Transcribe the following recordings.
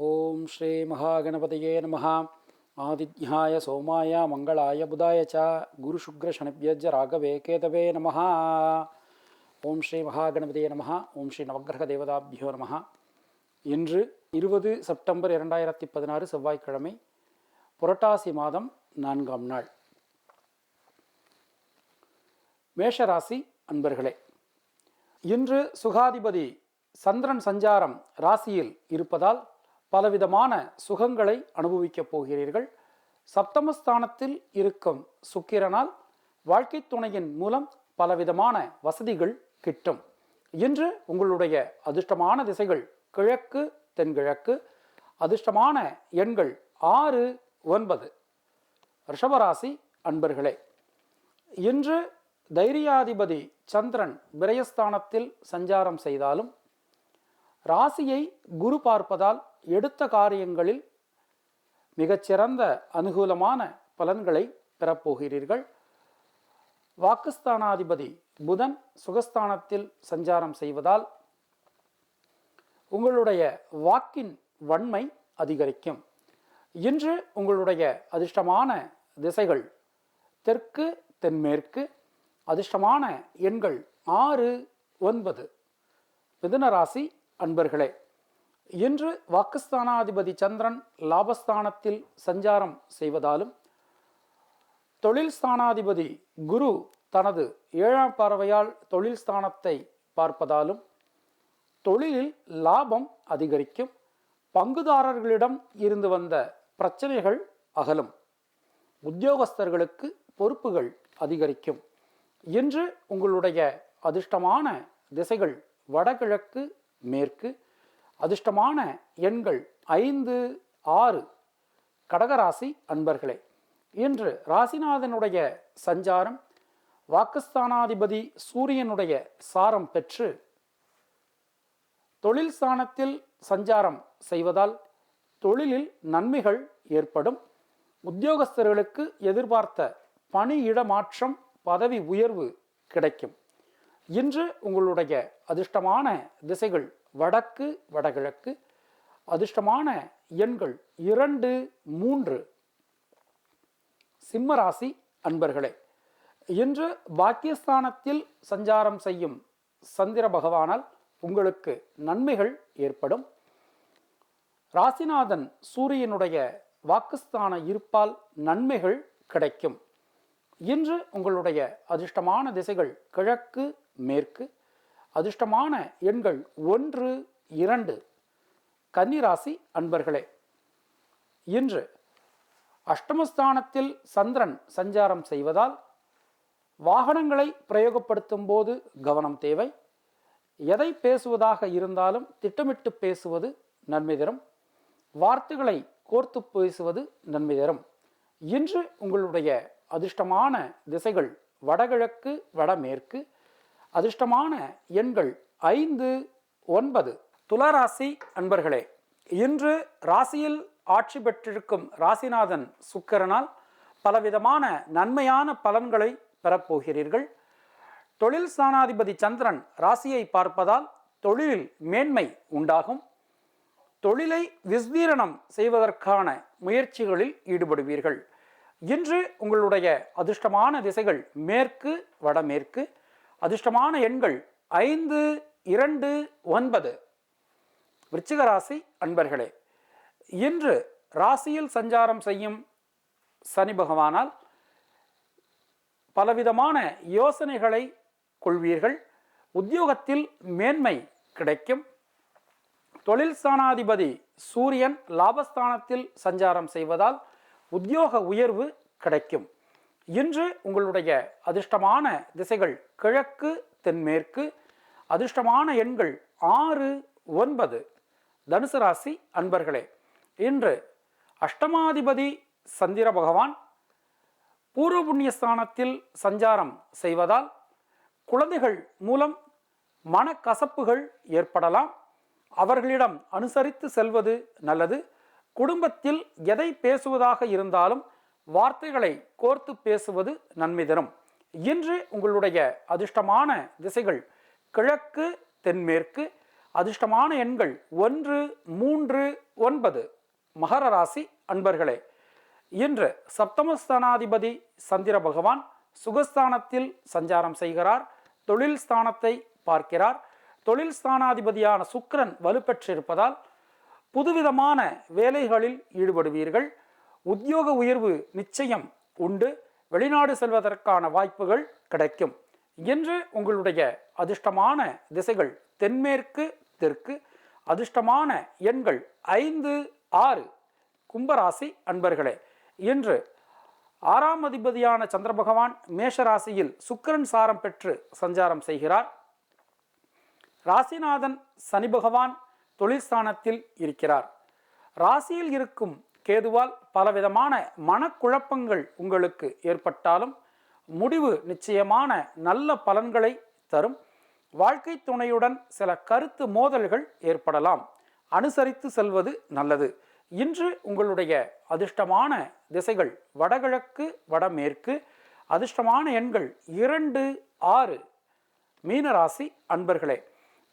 ஓம் ஸ்ரீ மகாகணபதியே நம ஆதித்யாய சோமாய மங்களாய புதாய ச குரு சுக்ர ராகவே கேதவே நம ஓம் ஸ்ரீ மகாகணபதியே நம ஓம் ஸ்ரீ நவகிரக தேவதாபியோ நம இன்று இருபது செப்டம்பர் இரண்டாயிரத்தி பதினாறு செவ்வாய்க்கிழமை புரட்டாசி மாதம் நான்காம் நாள். மேஷராசி அன்பர்களே இன்று சுகாதிபதி சந்திரன் சஞ்சாரம் ராசியில் இருப்பதால் பலவிதமான சுகங்களை அனுபவிக்கப் போகிறீர்கள். சப்தமஸ்தானத்தில் இருக்கும் சுக்கிரனால் வாழ்க்கை துணையின் மூலம் பலவிதமான வசதிகள் கிட்டும். இன்று உங்களுடைய அதிர்ஷ்டமான திசைகள் கிழக்கு தென்கிழக்கு அதிர்ஷ்டமான எண்கள் ஆறு ஒன்பது. ரிஷபராசி அன்பர்களே இன்று தைரியாதிபதி சந்திரன் விரயஸ்தானத்தில் சஞ்சாரம் செய்தாலும் ராசியை குரு பார்ப்பதால் எடுத்த காரியங்களில் மிகச்சிறந்த அனுகூலமான பலன்களை பெறப்போகிறீர்கள். வாக்குஸ்தானாதிபதி புதன் சுகஸ்தானத்தில் சஞ்சாரம் செய்வதால் உங்களுடைய வாக்கின் வன்மை அதிகரிக்கும். இன்று உங்களுடைய அதிர்ஷ்டமான திசைகள் தெற்கு தென்மேற்கு அதிர்ஷ்டமான எண்கள் ஆறு ஒன்பது. மிதுன ராசி அன்பர்களே இன்று வாக்குஸ்தானாதிபதி சந்திரன் லாபஸ்தானத்தில் சஞ்சாரம் செய்வதாலும் தொழில் ஸ்தானாதிபதி குரு தனது ஏழாம் பார்வையால் தொழில் ஸ்தானத்தை பார்ப்பதாலும் தொழிலில் லாபம் அதிகரிக்கும் பங்குதாரர்களிடம் இருந்து வந்த பிரச்சனைகள் அகலும் உத்தியோகஸ்தர்களுக்கு பொறுப்புகள் அதிகரிக்கும் இன்று உங்களுடைய அதிர்ஷ்டமான திசைகள் வடகிழக்கு மேற்கு அதிர்ஷ்டமான எண்கள் ஐந்து ஆறு. கடகராசி அன்பர்களே இன்று ராசிநாதனுடைய சஞ்சாரம் வாக்குஸ்தானாதிபதி சூரியனுடைய சாரம் பெற்று தொழில் ஸ்தானத்தில் சஞ்சாரம் செய்வதால் தொழிலில் நன்மைகள் ஏற்படும். உத்தியோகஸ்தர்களுக்கு எதிர்பார்த்த பணியிட மாற்றம் பதவி உயர்வு கிடைக்கும். இன்று உங்களுடைய அதிர்ஷ்டமான திசைகள் வடக்கு வடகிழக்கு. அதிர்ஷ்டமான எண்கள் இரண்டு மூன்று. சிம்மராசி அன்பர்களே இன்று பாக்கியஸ்தானத்தில் சஞ்சாரம் செய்யும் சந்திர பகவானால் உங்களுக்கு நன்மைகள் ஏற்படும். ராசிநாதன் சூரியனுடைய வாக்குஸ்தான இருப்பால் நன்மைகள் கிடைக்கும். இன்று உங்களுடைய அதிர்ஷ்டமான திசைகள் கிழக்கு மேற்கு. அதிர்ஷ்டமான எண்கள் ஒன்று இரண்டு. கன்னிராசி அன்பர்களே இன்று அஷ்டமஸ்தானத்தில் சந்திரன் சஞ்சாரம் செய்வதால் வாகனங்களை பிரயோகப்படுத்தும் போது கவனம் தேவை. எதை பேசுவதாக இருந்தாலும் திட்டமிட்டு பேசுவது நன்மை தரும். வார்த்தைகளை கோர்த்து பேசுவது நன்மை தரும். இன்று உங்களுடைய அதிர்ஷ்டமான திசைகள் வடகிழக்கு வடமேற்கு அதிர்ஷ்டமான எண்கள் ஐந்து ஒன்பது. துளராசி அன்பர்களே இன்று ராசியில் ஆட்சி பெற்றிருக்கும் ராசிநாதன் சுக்கரனால் பலவிதமான நன்மையான பலன்களை பெறப்போகிறீர்கள். தொழில் ஸ்தானாதிபதி சந்திரன் ராசியை பார்ப்பதால் தொழிலில் மேன்மை உண்டாகும். தொழிலை விஸ்தீரணம் செய்வதற்கான முயற்சிகளில் ஈடுபடுவீர்கள். இன்று உங்களுடைய அதிர்ஷ்டமான திசைகள் மேற்கு வடமேற்கு. அதிர்ஷ்டமான எண்கள் ஐந்து இரண்டு ஒன்பது. விருச்சிக ராசி அன்பர்களே இன்று ராசியில் சஞ்சாரம் செய்யும் சனி பகவானால் பலவிதமான யோசனைகளை கொள்வீர்கள். உத்தியோகத்தில் மேன்மை கிடைக்கும். தொழில் ஸ்தானாதிபதி சூரியன் லாபஸ்தானத்தில் சஞ்சாரம் செய்வதால் உத்தியோக உயர்வு கிடைக்கும். இன்று உங்களுடைய அதிர்ஷ்டமான திசைகள் கிழக்கு தென்மேற்கு. அதிர்ஷ்டமான எண்கள் ஆறு ஒன்பது. தனுசு ராசி அன்பர்களே இன்று அஷ்டமாதிபதி சந்திர பகவான் பூர்வ புண்ணியஸ்தானத்தில் சஞ்சாரம் செய்வதால் குழந்தைகள் மூலம் மனக்கசப்புகள் ஏற்படலாம். அவர்களிடம் அனுசரித்து செல்வது நல்லது. குடும்பத்தில் எதை பேசுவதாக இருந்தாலும் வார்த்தைகளை கோர்த்து பேசுவது நன்மை தரும். இன்று உங்களுடைய அதிர்ஷ்டமான திசைகள் கிழக்கு தென்மேற்கு அதிர்ஷ்டமான எண்கள் ஒன்று மூன்று ஒன்பது. மகர ராசி அன்பர்களே இன்று சப்தமஸ்தானாதிபதி சந்திர பகவான் சுகஸ்தானத்தில் சஞ்சாரம் செய்கிறார் தொழில் ஸ்தானத்தை பார்க்கிறார். தொழில் ஸ்தானாதிபதியான சுக்ரன் வலுப்பெற்றிருப்பதால் புதுவிதமான வேலைகளில் ஈடுபடுவீர்கள். உத்தியோக உயர்வு நிச்சயம் உண்டு. வெளிநாடு செல்வதற்கான வாய்ப்புகள் கிடைக்கும். இன்று உங்களுடைய அதிர்ஷ்டமான திசைகள் தென்மேற்கு தெற்கு அதிர்ஷ்டமான எண்கள் ஐந்து ஆறு கும்பராசி அன்பர்களே. இன்று ஆறாம் அதிபதியான சந்திர பகவான் மேஷ ராசியில் சுக்கிரன் சாரம் பெற்று சஞ்சாரம் செய்கிறார். ராசிநாதன் சனி பகவான் தொழில் ஸ்தானத்தில் இருக்கிறார். ராசியில் இருக்கும் கேதுவால் பலவிதமான மனக்குழப்பங்கள் உங்களுக்கு ஏற்பட்டாலும் முடிவு நிச்சயமான நல்ல பலன்களை தரும். வாழ்க்கை துணையுடன் சில கருத்து மோதல்கள் ஏற்படலாம். அனுசரித்து செல்வது நல்லது. இன்று உங்களுடைய அதிர்ஷ்டமான திசைகள் வடகிழக்கு வடமேற்கு அதிர்ஷ்டமான எண்கள் இரண்டு ஆறு மீனராசி அன்பர்களே.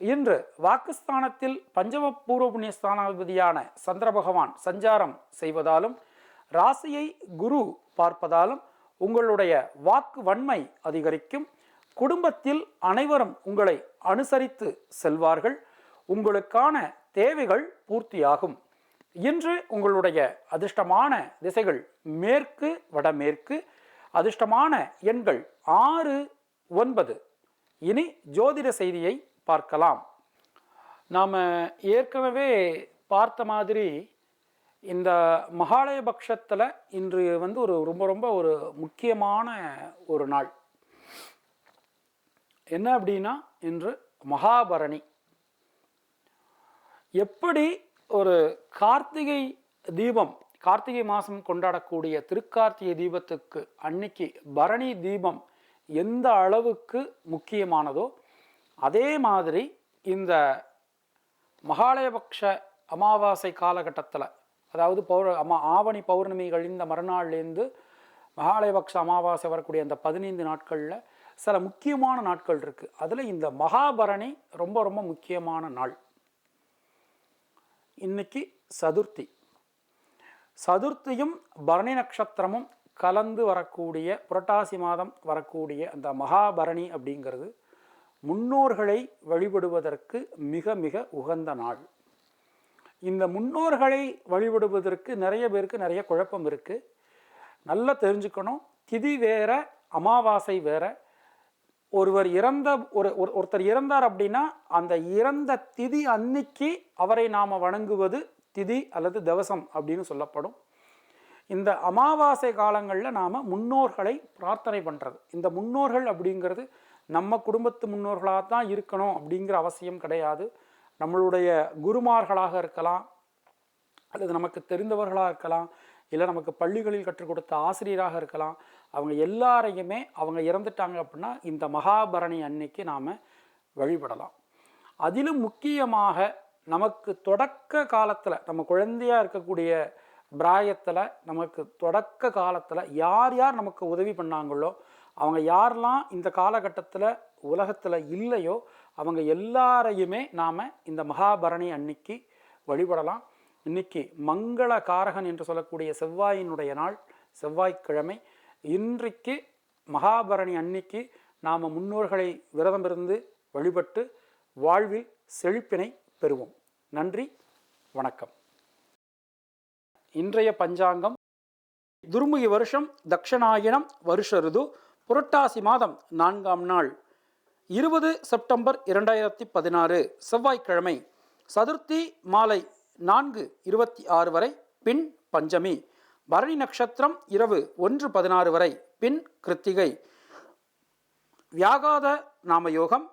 இன்று வாக்குஸ்தானத்தில் பஞ்சம பூர்வ புண்ணிய ஸ்தானாதிபதியான சந்திர பகவான் சஞ்சாரம் செய்வதாலும் ராசியை குரு பார்ப்பதாலும் உங்களுடைய வாக்கு வன்மை அதிகரிக்கும். குடும்பத்தில் அனைவரும் உங்களை அனுசரித்து செல்வார்கள். உங்களுக்கான தேவைகள் பூர்த்தியாகும். இன்று உங்களுடைய அதிர்ஷ்டமான திசைகள் மேற்கு வடமேற்கு. அதிர்ஷ்டமான எண்கள் ஆறு ஒன்பது. இனி ஜோதிட செய்தியை பார்க்கலாம். நாம் ஏற்கனவே பார்த்த மாதிரி இந்த மகாலய பட்சத்தில் இன்று வந்து ஒரு ரொம்ப ரொம்ப ஒரு முக்கியமான ஒரு நாள். என்ன அப்படின்னா இன்று மகாபரணி. எப்படி ஒரு கார்த்திகை தீபம் கார்த்திகை மாதம் கொண்டாடக்கூடிய திருக்கார்த்திகை தீபத்துக்கு அன்னைக்கு பரணி தீபம் எந்த அளவுக்கு முக்கியமானதோ அதே மாதிரி இந்த மகாலயபக்ஷ அமாவாசை காலகட்டத்தில் அதாவது பௌர அம்மா ஆவணி பௌர்ணமி கழிந்த மறுநாள்லேருந்து மகாலயபக்ஷ அமாவாசை வரக்கூடிய அந்த பதினைந்து நாட்களில் சில முக்கியமான நாட்கள் இருக்குது அதில் இந்த மகாபரணி ரொம்ப ரொம்ப முக்கியமான நாள். இன்னைக்கு சதுர்த்தி. சதுர்த்தியும் பரணி நட்சத்திரமும் கலந்து வரக்கூடிய புரட்டாசி மாதம் வரக்கூடிய அந்த மகாபரணி அப்படிங்கிறது முன்னோர்களை வழிபடுவதற்கு மிக மிக உகந்த நாள். இந்த முன்னோர்களை வழிபடுவதற்கு நிறைய பேருக்கு நிறைய குழப்பம் இருக்குது நல்லா தெரிஞ்சுக்கணும். திதி வேற அமாவாசை வேற. ஒருவர் இறந்த ஒரு ஒரு- ஒருத்தர் இறந்தார் அப்படின்னா அந்த இறந்த திதி அன்னைக்கு அவரை நாம் வணங்குவது திதி அல்லது தவசம் அப்படின்னு சொல்லப்படும். இந்த அமாவாசை காலங்களில் நாம் முன்னோர்களை பிரார்த்தனை பண்ணுறது இந்த முன்னோர்கள் அப்படிங்கிறது நம்ம குடும்பத்து முன்னோர்களாக தான் இருக்கணும் அப்படிங்கிற அவசியம் கிடையாது. நம்மளுடைய குருமார்களாக இருக்கலாம் அல்லது நமக்கு தெரிந்தவர்களாக இருக்கலாம் இல்லை நமக்கு பள்ளிகளில் கற்றுக் கொடுத்த ஆசிரியராக இருக்கலாம் அவங்க எல்லாரையுமே அவங்க இறந்துட்டாங்க அப்படின்னா இந்த மகாபரணி அன்னைக்கு நாம் வழிபடலாம். அதிலும் முக்கியமாக நமக்கு தொடக்க காலத்தில் நம்ம குழந்தையாக இருக்கக்கூடிய பிராயத்தில் நமக்கு தொடக்க காலத்தில் யார் யார் நமக்கு உதவி பண்ணாங்களோ அவங்க யாரெல்லாம் இந்த காலகட்டத்தில் உலகத்தில் இல்லையோ அவங்க எல்லாரையுமே நாம் இந்த மகாபரணி அன்னைக்கு வழிபடலாம். இன்னைக்கு மங்கள காரகன் என்று சொல்லக்கூடிய செவ்வாயினுடைய நாள் செவ்வாய்க்கிழமை. இன்றைக்கு மகாபரணி அன்னைக்கு நாம் முன்னோர்களை விரதமிருந்து வழிபட்டு வாழ்வில் செழிப்பினை பெறுவோம். நன்றி வணக்கம். இன்றைய பஞ்சாங்கம் துர்முகி வருஷம் தக்ஷணாயனம் வருஷ ருது. புரட்டாசி மாதம் நான்காம் நாள் இருபது செப்டம்பர் இரண்டாயிரத்தி பதினாறு செவ்வாய்க்கிழமை சதுர்த்தி மாலை நான்கு இருபத்தி ஆறு வரை பின் பஞ்சமி பரணி நட்சத்திரம் இரவு ஒன்று பதினாறு வரை பின் கிருத்திகை வியாகாத நாம யோகம்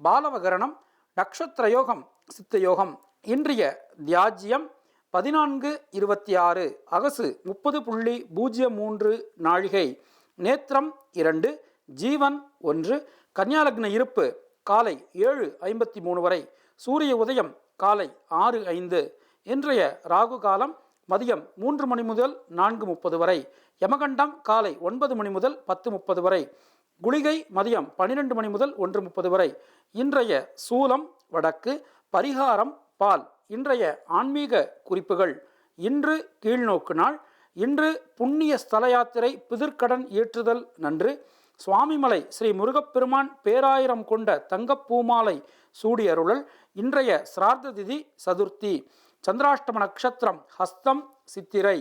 பாலவகரணம் நட்சத்திர யோகம் சித்த யோகம் இன்றைய தியாஜ்யம் பதினான்கு இருபத்தி ஆறு அகசு முப்பது புள்ளி பூஜ்ஜியம் மூன்று நாழிகை நேத்திரம் இரண்டு ஜீவன் ஒன்று கன்னியாலக்ன இருப்பு காலை ஏழு ஐம்பத்தி மூணு வரை சூரிய உதயம் காலை ஆறு ஐந்து இன்றைய ராகு காலம் மதியம் மூன்று மணி முதல் நான்கு முப்பது வரை யமகண்டம் காலை ஒன்பது மணி முதல் பத்து முப்பது வரை குளிகை மதியம் பன்னிரெண்டு மணி முதல் ஒன்று முப்பது வரை இன்றைய சூலம் வடக்கு பரிகாரம் பால் இன்றைய ஆன்மீக குறிப்புகள் இன்று கீழ்நோக்கு நாள் இன்று புண்ணிய ஸ்தல யாத்திரை பிதிர்க்கடன் ஏற்றுதல் நன்று. சுவாமிமலை ஸ்ரீ முருகப்பெருமான் பேராயிரம் கொண்ட தங்கப்பூமாலை சூடியருளல் இன்றைய சிரார்த்த திதி சதுர்த்தி. சந்திராஷ்டம நட்சத்திரம் ஹஸ்தம் சித்திரை.